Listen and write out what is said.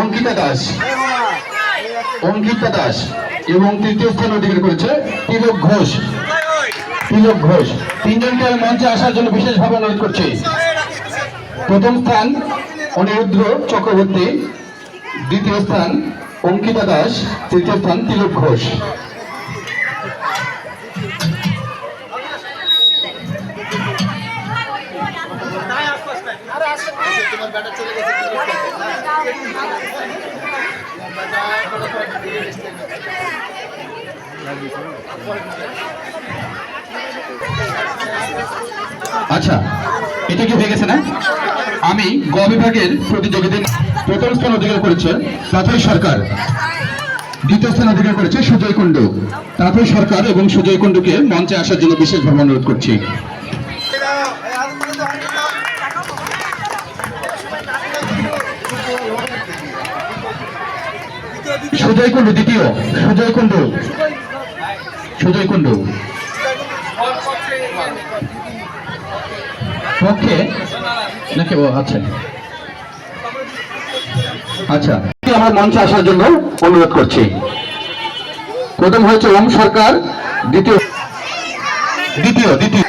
অঙ্কিতা দাস। অঙ্কিতা দাস এবং তৃতীয় স্থান অধিকার করেছে তিলক ঘোষ। তিলক ঘোষ তিনজনকে আমি মঞ্চে আসার জন্য বিশেষভাবে অনুরোধ করছি। প্রথম স্থান অনিরুদ্র চক্রবর্তী দ্বিতীয় স্থান অঙ্কিতা দাস তৃতীয় স্থান তিলক ঘোষ। আচ্ছা এটা কি হয়ে গেছে না? আমি গ বিভাগের প্রতিযোগীদের প্রথম স্থান অধিকার করেছে তাঁতই সরকার। দ্বিতীয় স্থান অধিকার করেছে সুজয় কুণ্ডু। তাঁতই সরকার এবং সুজয় কুণ্ডুকে মঞ্চে আসার জন্য বিশেষভাবে অনুরোধ করছি। সুজয় কুণ্ডু দ্বিতীয়। সুজয় কুণ্ডু। সুজয় কুণ্ডু। পক্ষে? নাকি ও আচ্ছা আচ্ছা। আমার মঞ্চে আসার জন্য অনুরোধ করছি। প্রথম হয়েছে ওম সরকার দ্বিতীয় দ্বিতীয় দ্বিতীয়।